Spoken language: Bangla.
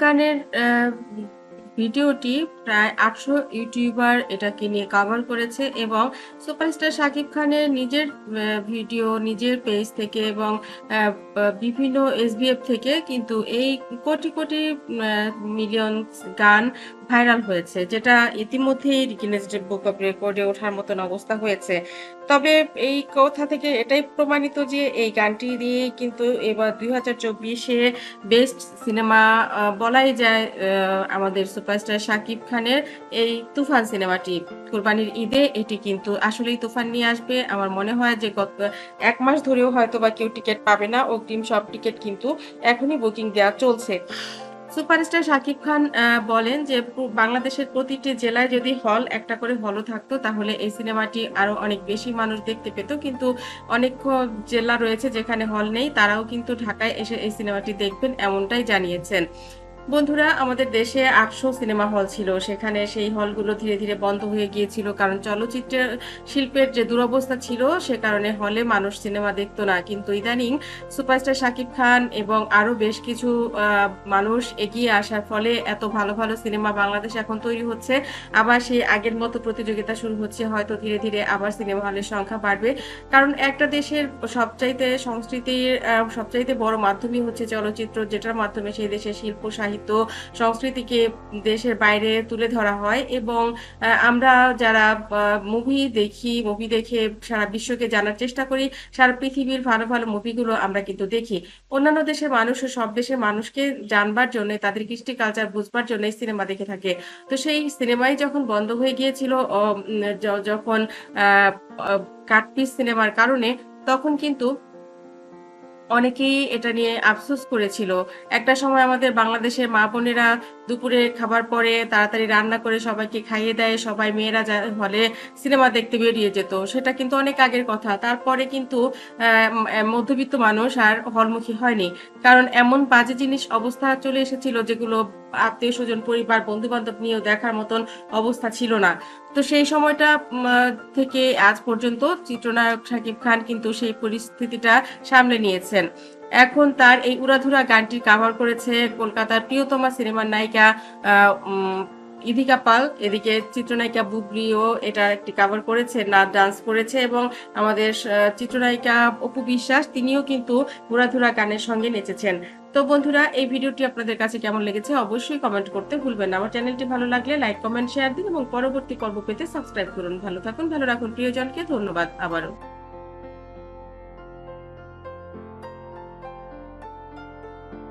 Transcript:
গানের ভিডিওটি প্রায় আটশো ইউটিউবার এটাকে নিয়ে কভার করেছে এবং সুপারস্টার শাকিব খানের নিজের ভিডিও, নিজের পেজ থেকে এবং বিভিন্ন এসবিএফ থেকে কিন্তু এই কোটি কোটি মিলিয়ন গান ভাইরাল হয়েছে, যেটা ইতিমধ্যেই গিনেস বুক অফ রেকর্ডে ওঠার মতন অবস্থা হয়েছে। তবে এই কথা থেকে এটাই প্রমাণিত যে এই গানটি দিয়ে কিন্তু এবার দুই হাজার চব্বিশে বেস্ট সিনেমা বলাই যায় আমাদের সুপারস্টার শাকিব খানের এই তুফান সিনেমাটি। কোরবানির ঈদে এটি কিন্তু আসলেই তুফান নিয়ে আসবে। আমার মনে হয় যে গত এক মাস ধরেও হয়তো বা কেউ টিকিট পাবে না। অগ্রিম সব টিকিট কিন্তু এখনই বুকিং দেওয়া চলছে। সুপারস্টার শাকিব খান বলেন যে বাংলাদেশের প্রতিটি জেলায় যদি হল একটা করে হলও থাকতো, তাহলে এই সিনেমাটি আরও অনেক বেশি মানুষ দেখতে পেত। কিন্তু অনেক জেলা রয়েছে যেখানে হল নেই, তারাও কিন্তু ঢাকায় এসে এই সিনেমাটি দেখবেন, এমনটাই জানিয়েছেন। বন্ধুরা, আমাদের দেশে আটশো সিনেমা হল ছিল। সেখানে সেই হলগুলো ধীরে ধীরে বন্ধ হয়ে গিয়েছিল কারণ চলচ্চিত্র শিল্পের যে দুরবস্থা ছিল, সে কারণে হলে মানুষ সিনেমা দেখতো না। কিন্তু ইদানিং সুপারস্টার শাকিব খান এবং আরও বেশ কিছু মানুষ এগিয়ে আসার ফলে এত ভালো ভালো সিনেমা বাংলাদেশে এখন তৈরি হচ্ছে। আবার সেই আগের মতো প্রতিযোগিতা শুরু হচ্ছে, হয়তো ধীরে ধীরে আবার সিনেমা হলের সংখ্যা বাড়বে। কারণ একটা দেশের সবচাইতে সংস্কৃতির সবচাইতে বড় মাধ্যমই হচ্ছে চলচ্চিত্র, যেটার মাধ্যমে সেই দেশের শিল্প, সাহিত্য সংস্কৃতিকে দেশের বাইরে তুলে ধরা হয় এবং আমরা যারা মুভি দেখি মুভি দেখে সারা বিশ্বকে জানার চেষ্টা করি, সারা পৃথিবীর ভালো ভালো মুভিগুলো আমরা কিন্তু দেখি। অন্যান্য দেশের মানুষ সব দেশের মানুষকে জানবার জন্য, তাদের কৃষ্টি কালচার বুঝবার জন্য সিনেমা দেখে থাকে। তো সেই সিনেমাই যখন বন্ধ হয়ে গিয়েছিল যখন কাটপিস সিনেমার কারণে, তখন কিন্তু অনেকেই এটা নিয়ে আফসোস করেছিল। একটা সময় আমাদের বাংলাদেশের মা বোনেরা দুপুরে খাবার পরে তাড়াতাড়ি রান্না করে সবাইকে খাইয়ে দেয়, সবাই মেয়েরা হলে সিনেমা দেখতে বেরিয়ে যেত। সেটা কিন্তু অনেক আগের কথা। তারপরে কিন্তু মধ্যবিত্ত মানুষ আর হলমুখী হয়নি। কারণ এমন বাজে জিনিস অবস্থা চলে এসেছিল যেগুলো আত্মীয় স্বজন, পরিবার বন্ধু বান্ধব নিয়েও দেখার মতন অবস্থা ছিল না। তো সেই সময়টা থেকে আজ পর্যন্ত চিত্রনায়ক শাকিব খান কিন্তু সেই পরিস্থিতিটা সামলে নিয়েছেন। এখন তার এই উড়াধুরা গানটি কাভার করেছে কলকাতার প্রিয়তমা সিনেমার নায়িকা ইদিকা পাল, এদিকে চিত্রনায়িকা বুবলিও এটা একটি কাভার করেছে, না ডান্স করেছে এবং আমাদের চিত্রনায়িকা অপু বিশ্বাস, তিনিও কিন্তু ঘোরাধুরা গানের সঙ্গে নেচেছেন। তো বন্ধুরা, এই ভিডিওটি আপনাদের কাছে কেমন লেগেছে অবশ্যই কমেন্ট করতে ভুলবেন না। আমার চ্যানেলটি ভালো লাগলে লাইক কমেন্ট শেয়ার দিন এবং পরবর্তী পর্ব পেতে সাবস্ক্রাইব করুন। ভালো থাকুন, ভালো রাখুন, প্রিয়জনকে ধন্যবাদ। আবারও।